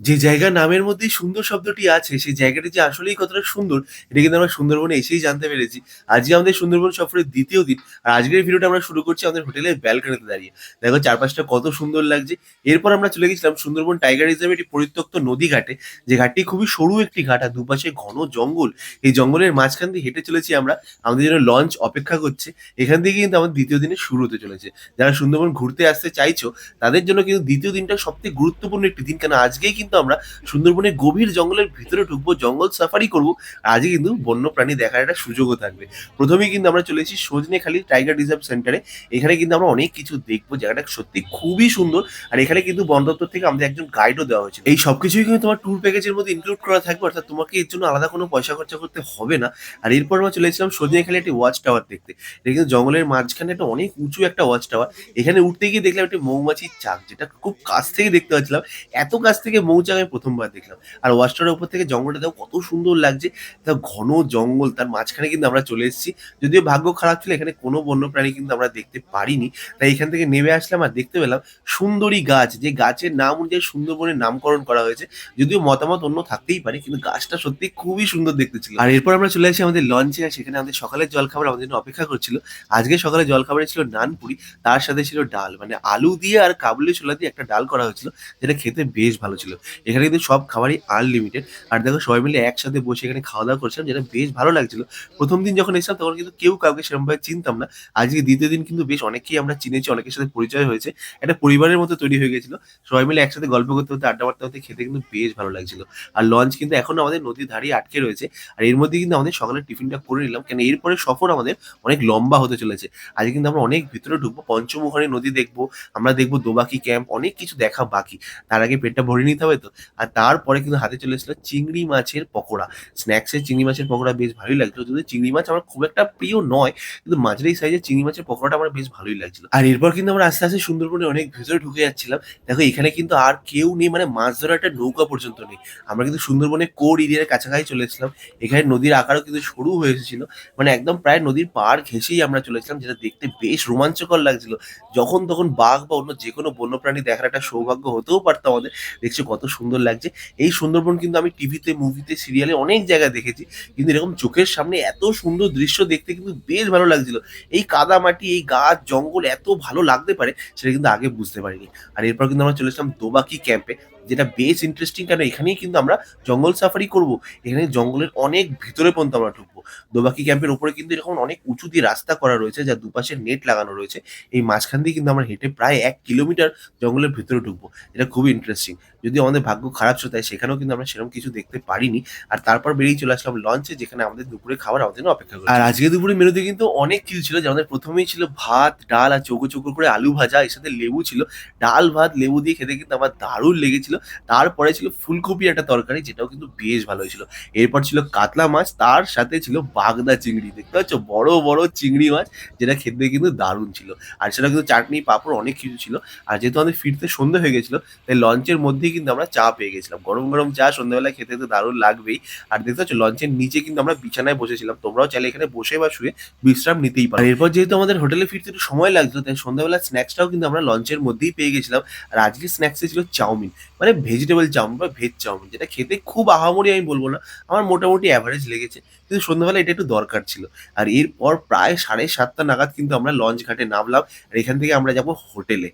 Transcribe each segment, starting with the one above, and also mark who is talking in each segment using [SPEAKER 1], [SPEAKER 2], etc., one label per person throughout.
[SPEAKER 1] যে জায়গা নামের মধ্যেই সুন্দর শব্দটি আছে, সেই জায়গাটি যে আসলেই কতটা সুন্দর, এটা কিন্তু আমরা সুন্দরবনে এসেই জানতে পেরেছি। আজকে আমাদের সুন্দরবন সফরের দ্বিতীয় দিন। আর আজকের ভিডিওটা আমরা শুরু করছি আমাদের হোটেলের ব্যালকনিতে দাঁড়িয়ে। দেখো চারপাশটা কত সুন্দর লাগছে। এরপর আমরা চলে গেছিলাম সুন্দরবন টাইগার রিজার্ভের একটি পরিত্যক্ত নদী ঘাটে। যে ঘাটটি খুবই সরু একটি ঘাট আর দুপাশে ঘন জঙ্গল। এই জঙ্গলের মাঝখান দিয়ে হেঁটে চলেছি আমরা। আমাদের জন্য লঞ্চ অপেক্ষা করছে। এখান থেকে কিন্তু আমাদের দ্বিতীয় দিনের শুরু হতে চলেছে। যারা সুন্দরবন ঘুরতে আসতে চাইছো, তাদের জন্য কিন্তু দ্বিতীয় দিনটা সবথেকে গুরুত্বপূর্ণ একটি দিন। কেন আজকেই কিন্তু আমরা সুন্দরবনের গভীর জঙ্গলের ভিতরে ঢুকবো, জঙ্গল সাফারি করব। আজকে কিন্তু বন্য প্রাণী দেখার একটা সুযোগও থাকবে। প্রথমেই কিন্তু আমরা চলে এসেছি সজনেখালি টাইগার রিজার্ভ সেন্টারে। এখানে কিন্তু আমরা অনেক কিছু দেখব। জায়গাটা সত্যি খুবই সুন্দর। আর এখানে কিন্তু বন দপ্তর থেকে আমাদের একজন গাইডও দেওয়া হয়েছে এই সবকিছুই কিন্তু তোমার ট্যুর প্যাকেজের মধ্যে ইনক্লুড করা থাকবে। অর্থাৎ তোমাকে এর জন্য আলাদা কোনো পয়সা খরচা করতে হবে না। আর এরপর আমরা চলে এসেছিলাম সজনেখালি একটি ওয়াচ টাওয়ার দেখতে। এটা কিন্তু জঙ্গলের মাঝখানে একটা অনেক উঁচু একটা ওয়াচ টাওয়ার। এখানে উঠতে গিয়ে দেখলাম একটি মৌমাছির চাক যেটা খুব কাছ থেকে দেখতে পাচ্ছিলাম। এত কাছ থেকে মৌচাক আমি ১ম বার দেখলাম। আর ওয়াচ টাওয়ারের উপর থেকে জঙ্গলটা দেখো কত সুন্দর লাগছে। তা ঘন জঙ্গল তার মাঝখানে কিন্তু আমরা চলে এসেছি। যদিও ভাগ্য খারাপ ছিল এখানে কোনো বন্য প্রাণী কিন্তু আমরা দেখতে পারিনি। তাই এখান থেকে নেমে আসলাম আর দেখতে পেলাম সুন্দরী গাছ। যে গাছের নাম অনুযায়ী সুন্দরবনের নামকরণ করা হয়েছে। যদিও মতামত অন্য থাকতেই পারে কিন্তু গাছটা সত্যি খুবই সুন্দর দেখতে ছিল। আর এরপর আমরা চলে আসি আমাদের লঞ্চে আর সেখানে আমাদের সকালের জলখাবার আমাদের জন্য অপেক্ষা করছিল। আজকে সকালে জলখাবারে ছিল নানপুরি, তার সাথে ছিল ডাল। মানে আলু দিয়ে আর কাবুলি ছোলা দিয়ে একটা ডাল করা হয়েছিল যেটা খেতে বেশ ভালো ছিল। এখানে কিন্তু সব খাবারই আনলিমিটেড। আর দেখো সবাই মিলে একসাথে বসে এখানে খাওয়া-দাওয়া করছিলাম যেটা বেশ ভালো লাগছিল। প্রথম দিন যখন এসেছিলাম তখন কিন্তু কেউ কাউকে সেরকমভাবে চিনতাম না। আজকে দ্বিতীয় দিন কিন্তু বেশ অনেকেই আমরা চিনেছি, অনেকের সাথে পরিচয় হয়েছে। একটা পরিবারের মতো তৈরি হয়ে গেছিল। সবাই মিলে একসাথে গল্প করতে, হতে আড্ডা মারতে, হতে খেতে কিন্তু বেশ ভালো লাগছিল। আর লঞ্চ কিন্তু এখনও আমাদের নদীর ধারেই আটকে রয়েছে। আর এর মধ্যে কিন্তু আমাদের সকালের টিফিনটা করে নিলাম। কেন এরপরে সফর আমাদের অনেক লম্বা হতে চলেছে। আজকে কিন্তু আমরা অনেক ভিতরে ঢুকবো। পঞ্চমুখনী নদী দেখব, আমরা দেখব দোবাকি ক্যাম্প, অনেক কিছু দেখা বাকি। তার আগে পেটটা ভরে নিতে হবে তো। আর তারপরে কিন্তু হাতে চলে এসেছিল চিংড়ি মাছের পকোড়া। স্ন্যাকস চিংড়ি মাছের পকোড়া বেশ ভালোই লাগছিল। যদিও চিংড়ি মাছ আমার খুব একটা প্রিয় নয়। কিন্তু মাঝারি সাইজের চিংড়ি মাছের পকোড়াটা আমার বেশ ভালোই লাগছিল। আর এরপর কিন্তু আমরা আস্তে, আস্তে সুন্দরবনে অনেক ভেতরে ঢুকে যাচ্ছিলাম। দেখো এখানে কিন্তু আর কেউ নেই মানে মাছ ধরার একটা নৌকা পর্যন্ত নেই। আমরা কিন্তু সুন্দরবনে কোর এরিয়ার কাছাকাছি চলে এসেছিলাম। এখানে নদীর আকারও কিন্তু সরু হয়ে এসেছিল। মানে একদম প্রায় নদীর পাড় ঘেঁষেই আমরা চলে এসেছিলাম যেটা দেখতে বেশ রোমাঞ্চকর লাগছিল। যখন তখন বাঘ বা অন্য যেকোনো বন্যপ্রাণী দেখার একটা সৌভাগ্য হতেও পারতো আমাদের। দেখছ কত সুন্দর লাগছে। এই সুন্দরবন কিন্তু আমি টিভিতে, মুভিতে, সিরিয়ালে অনেক জায়গায় দেখেছি। কিন্তু এরকম চোখের সামনে এত সুন্দর দৃশ্য দেখতে কিন্তু বেশ ভালো লাগছিল। এই কাদা মাটি এই গাছ, জঙ্গল এত ভালো লাগতে পারে সেটা কিন্তু আগে বুঝতে পারিনি। আর এরপর কিন্তু আমরা চলে এসলাম দোবাকি ক্যাম্পে। যেটা বেশ ইন্টারেস্টিং কেন এখানেই কিন্তু আমরা জঙ্গল সাফারি করব। এখানে জঙ্গলের অনেক ভিতরে পর্যন্ত আমরা ঢুকবো। দোবাকি ক্যাম্পের উপরে কিন্তু এরকম অনেক উঁচু দিয়ে রাস্তা করা রয়েছে যার দুপাশে নেট লাগানো রয়েছে। এই মাঝখান দিয়ে কিন্তু আমরা হেঁটে প্রায় এক কিলোমিটার জঙ্গলের ভিতরে ঢুকবো। এটা খুবই ইন্টারেস্টিং। যদি আমাদের ভাগ্য খারাপ ছিল তাই সেখানেও কিন্তু আমরা সেরকম কিছু দেখতে পারিনি। আর তারপর বেরিয়ে চলে আসলাম লঞ্চে যেখানে আমাদের দুপুরের খাবার আমাদের অপেক্ষা করছে। আর আজকে দুপুরে মেনুতে কিন্তু অনেক কিছু ছিল। যেমন প্রথমেই ছিল ভাত, ডাল আর চৌকো, চৌকো করে আলু ভাজা এর সাথে লেবু ছিল। ডাল, ভাত, লেবু দিয়ে খেতে কিন্তু আমার দারুণ লেগেছিল। তারপরে ছিল ফুলকপি একটা তরকারি যেটাও কিন্তু বেশ ভালো হয়েছিল। এরপর ছিল কাতলা মাছ তার সাথে ছিল বাগদা চিংড়ি। দেখতে পাচ্ছ? বড়, বড় চিংড়ি মাছ যেটা খেতে কিন্তু দারুণ ছিল। আর সেটা কিন্তু চাটনি, পাঁপড় অনেক কিছু ছিল। আর যেহেতু আমাদের ফিরতে সন্ধ্যে হয়ে গেছিল তাই লঞ্চের মধ্যেই কিন্তু আমরা চা পেয়ে গেছিলাম। গরম, গরম চা সন্ধ্যাবেলায় খেতে তো দারুণ লাগবেই। আর দেখতে পাচ্ছ লঞ্চের নিচে কিন্তু আমরা বিছানায় বসেছিলাম। তোমরাও চাইলে এখানে বসে বা শুয়ে বিশ্রাম নিতেই পারো। এরপর যেহেতু আমাদের হোটেলে ফিরতে একটু সময় লাগছিল তাই সন্ধ্যাবেলার স্ন্যাক্সটাও কিন্তু আমরা লঞ্চের মধ্যেই পেয়ে গেছিলাম। আর আজকে স্ন্যাক্সে ছিল চাউমিন। মানে ভেজিটেবল চাউমিন বা ভেজ চাউমিন যেটা খেতে খুব আহামরি আমি বলব না। আমার মোটামুটি অ্যাভারেজ লেগেছে। কিন্তু সন্ধ্যাবেলা এটা একটু দরকার ছিল। আর এরপর প্রায় ৭:৩০ নাগাদ কিন্তু আমরা লঞ্চ ঘাটে নামলাম। আর এখান থেকে আমরা যাব হোটেলে।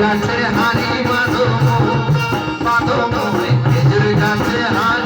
[SPEAKER 2] গাছে হানি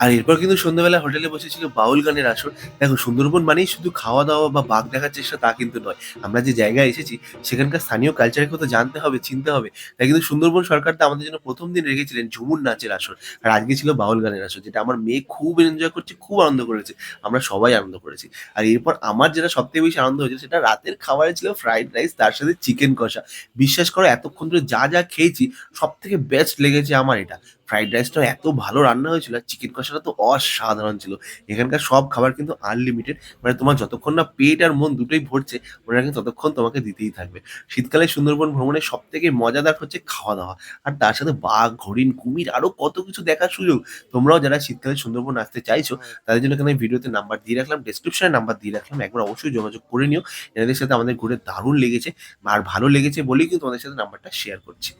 [SPEAKER 1] আর এরপর কিন্তু সন্ধ্যাবেলা হোটেলে বসেছিল বাউল গানের আসর। দেখো সুন্দরবন মানেই শুধু খাওয়া-দাওয়া বা বাঘ দেখার চেষ্টা তা কিন্তু নয়। আমরা যে জায়গায় এসেছি সেখানকার স্থানীয় কালচারের কথা জানতে হবে, চিনতে হবে। তাই কিন্তু সুন্দরবন সরকার তা আমাদের জন্য প্রথম দিন রেখেছিলেন ঝুমুর নাচের আসর। আর আজকে ছিল বাউল গানের আসর যেটা আমার মেয়ে খুব এনজয় করছে, খুব আনন্দ করেছে। আমরা সবাই আনন্দ করেছি। আর এরপর আমার যেটা সবথেকে বেশি আনন্দ হয়েছে সেটা রাতের খাবারে ছিল ফ্রাইড রাইস তার সাথে চিকেন কষা। বিশ্বাস করো এতক্ষণ ধরে যা, যা খেয়েছি সবথেকে বেস্ট লেগেছে আমার এটা। ফ্রাইড রাইসটাও এত ভালো রান্না হয়েছিল আর চিকেন কষাটা তো অসাধারণ ছিল। এখানকার সব খাবার কিন্তু আনলিমিটেড। মানে তোমার যতক্ষণ না পেট আর মন দুটোই ভরছে ওরা কিন্তু ততক্ষণ তোমাকে দিতেই থাকবে। শীতকালে সুন্দরবন ভ্রমণের সব থেকে মজাদার হচ্ছে খাওয়া-দাওয়া। আর তার সাথে বাঘ, হরিণ, কুমির আরও কত কিছু দেখার সুযোগ। তোমরাও যারা শীতকালে সুন্দরবন আসতে চাইছো তাদের জন্য এখানে ভিডিওতে নাম্বার দিয়ে রাখলাম, ডেসক্রিপশনে নাম্বার দিয়ে রাখলাম। একবার অবশ্যই যোগাযোগ করে নিও। এনাদের সাথে আমাদের ঘুরে দারুণ লেগেছে। আর ভালো লেগেছে বলেই কিন্তু তোমাদের সাথে নাম্বারটা শেয়ার করছি।